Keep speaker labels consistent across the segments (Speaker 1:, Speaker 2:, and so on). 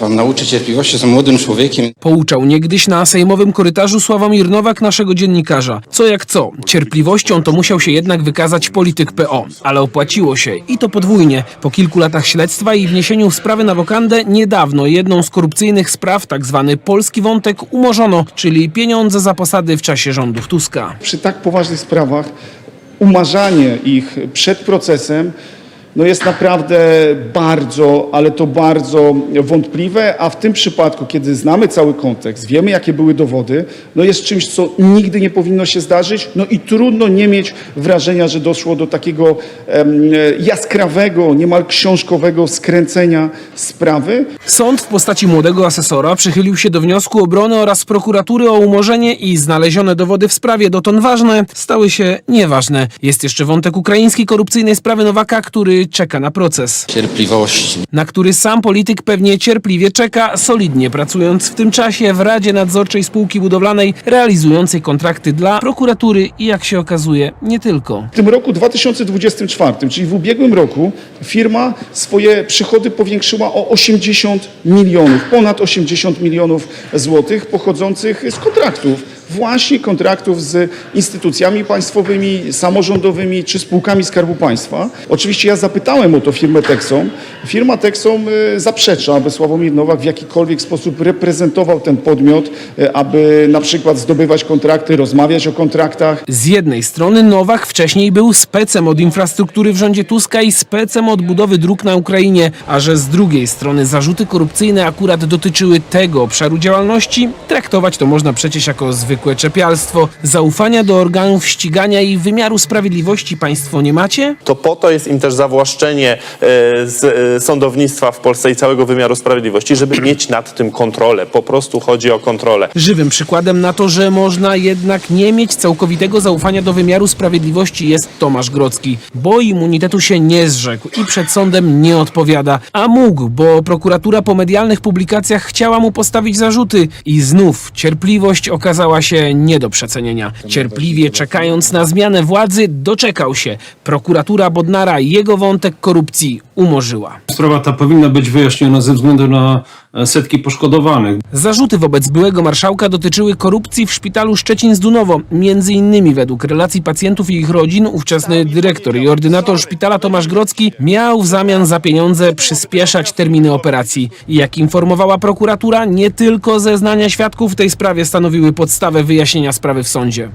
Speaker 1: Pan nauczy cierpliwości, jestem młodym człowiekiem.
Speaker 2: Pouczał niegdyś na sejmowym korytarzu Sławomir Nowak naszego dziennikarza. Co jak co, cierpliwością to musiał się jednak wykazać polityk PO. Ale opłaciło się i to podwójnie. Po kilku latach śledztwa i wniesieniu sprawy na wokandę niedawno jedną z korupcyjnych spraw, tak zwany polski wątek, umorzono, czyli pieniądze za posady w czasie rządów Tuska.
Speaker 3: przy tak poważnych sprawach umarzanie ich przed procesem no jest naprawdę bardzo, ale to bardzo wątpliwe, a w tym przypadku, kiedy znamy cały kontekst, wiemy jakie były dowody, no jest czymś, co nigdy nie powinno się zdarzyć, no i trudno nie mieć wrażenia, że doszło do takiego em, jaskrawego, niemal książkowego skręcenia sprawy.
Speaker 2: Sąd w postaci młodego asesora przychylił się do wniosku obrony oraz prokuratury o umorzenie i znalezione dowody w sprawie dotąd ważne stały się nieważne. Jest jeszcze wątek ukraińskiej korupcyjnej sprawy Nowaka, który czeka na proces.
Speaker 1: Cierpliwości.
Speaker 2: na który sam polityk pewnie cierpliwie czeka, solidnie pracując w tym czasie w Radzie Nadzorczej Spółki Budowlanej, realizującej kontrakty dla prokuratury i jak się okazuje, nie tylko.
Speaker 3: W tym roku 2024, czyli w ubiegłym roku, firma swoje przychody powiększyła o 80 milionów, ponad 80 milionów złotych pochodzących z kontraktów. Właśnie kontraktów z instytucjami państwowymi, samorządowymi czy spółkami Skarbu Państwa. Oczywiście ja zapytałem o to firmę Texom. Firma Texom y, zaprzecza, aby Sławomir Nowak w jakikolwiek sposób reprezentował ten podmiot, y, aby na przykład zdobywać kontrakty, rozmawiać o kontraktach.
Speaker 2: Z jednej strony Nowak wcześniej był specem od infrastruktury w rządzie Tuska i specem od budowy dróg na Ukrainie, a że z drugiej strony zarzuty korupcyjne akurat dotyczyły tego obszaru działalności, traktować to można przecież jako zwykłe czepialstwo. Zaufania do organów ścigania i wymiaru sprawiedliwości państwo nie macie?
Speaker 4: To po to jest im też zawłaszczenie e, z e, sądownictwa w Polsce i całego wymiaru sprawiedliwości, żeby mieć nad tym kontrolę. Po prostu chodzi o kontrolę.
Speaker 2: Żywym przykładem na to, że można jednak nie mieć całkowitego zaufania do wymiaru sprawiedliwości jest Tomasz Grocki, bo immunitetu się nie zrzekł i przed sądem nie odpowiada, a mógł, bo prokuratura po medialnych publikacjach chciała mu postawić zarzuty i znów cierpliwość okazała się nie do przecenienia. Cierpliwie czekając na zmianę władzy doczekał się. Prokuratura Bodnara jego wątek korupcji umorzyła.
Speaker 5: Sprawa ta powinna być wyjaśniona ze względu na setki poszkodowanych.
Speaker 2: Zarzuty wobec byłego marszałka dotyczyły korupcji w szpitalu Szczecin-Zdunowo. Między innymi według relacji pacjentów i ich rodzin ówczesny dyrektor i ordynator szpitala Tomasz Grocki miał w zamian za pieniądze przyspieszać terminy operacji. Jak informowała prokuratura, nie tylko zeznania świadków w tej sprawie stanowiły podstawę wyjaśnienia sprawy w sądzie.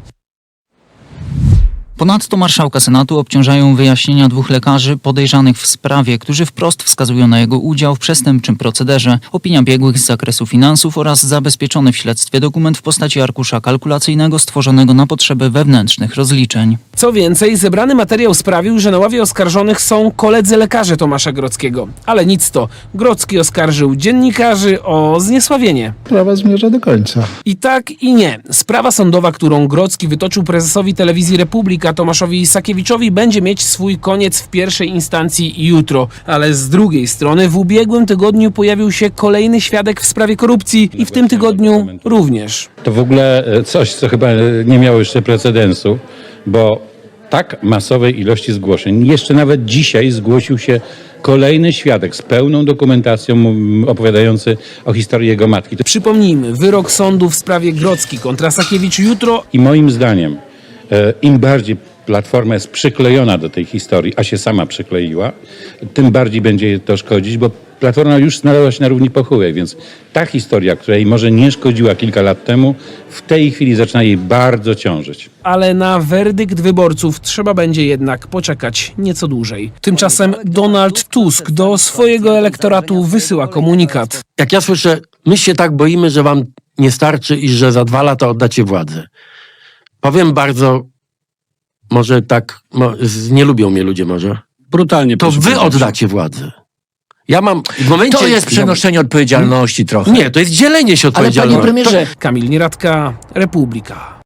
Speaker 6: Ponadto marszałka Senatu obciążają wyjaśnienia dwóch lekarzy podejrzanych w sprawie, którzy wprost wskazują na jego udział w przestępczym procederze, opinia biegłych z zakresu finansów oraz zabezpieczony w śledztwie dokument w postaci arkusza kalkulacyjnego stworzonego na potrzeby wewnętrznych rozliczeń.
Speaker 2: Co więcej, zebrany materiał sprawił, że na ławie oskarżonych są koledzy lekarze Tomasza Grockiego. Ale nic to. Grocki oskarżył dziennikarzy o zniesławienie.
Speaker 7: Sprawa zmierza do końca.
Speaker 2: I tak i nie. Sprawa sądowa, którą Grocki wytoczył prezesowi telewizji Republika Tomaszowi Sakiewiczowi będzie mieć swój koniec w pierwszej instancji jutro. Ale z drugiej strony w ubiegłym tygodniu pojawił się kolejny świadek w sprawie korupcji i w tym tygodniu również.
Speaker 8: To w ogóle e, coś, co chyba e, nie miało jeszcze precedensu, bo tak masowej ilości zgłoszeń, jeszcze nawet dzisiaj zgłosił się kolejny świadek z pełną dokumentacją opowiadający o historii jego matki.
Speaker 2: Przypomnijmy, wyrok sądu w sprawie Grocki kontra Sakiewicz jutro
Speaker 8: I moim zdaniem, im bardziej Platforma jest przyklejona do tej historii, a się sama przykleiła, tym bardziej będzie jej to szkodzić, bo Platforma już znalazła się na równi pochyłej, więc ta historia, która jej może nie szkodziła kilka lat temu, w tej chwili zaczyna jej bardzo ciążyć.
Speaker 2: ale na werdykt wyborców trzeba będzie jednak poczekać nieco dłużej. Tymczasem Donald Tusk do swojego elektoratu wysyła komunikat.
Speaker 9: jak ja słyszę, my się tak boimy, że wam nie starczy i że za dwa lata oddacie władzę. Powiem bardzo, może tak, mo, z- nie lubią mnie ludzie może.
Speaker 10: Brutalnie.
Speaker 9: To
Speaker 10: proszę
Speaker 9: wy
Speaker 10: powiedzieć.
Speaker 9: oddacie władzę. Ja mam w momencie...
Speaker 10: To jest przenoszenie odpowiedzialności trochę.
Speaker 9: Nie, to jest dzielenie się
Speaker 10: Ale panie
Speaker 9: odpowiedzialnością.
Speaker 10: premierze,
Speaker 2: Kamil Nieradka, Republika.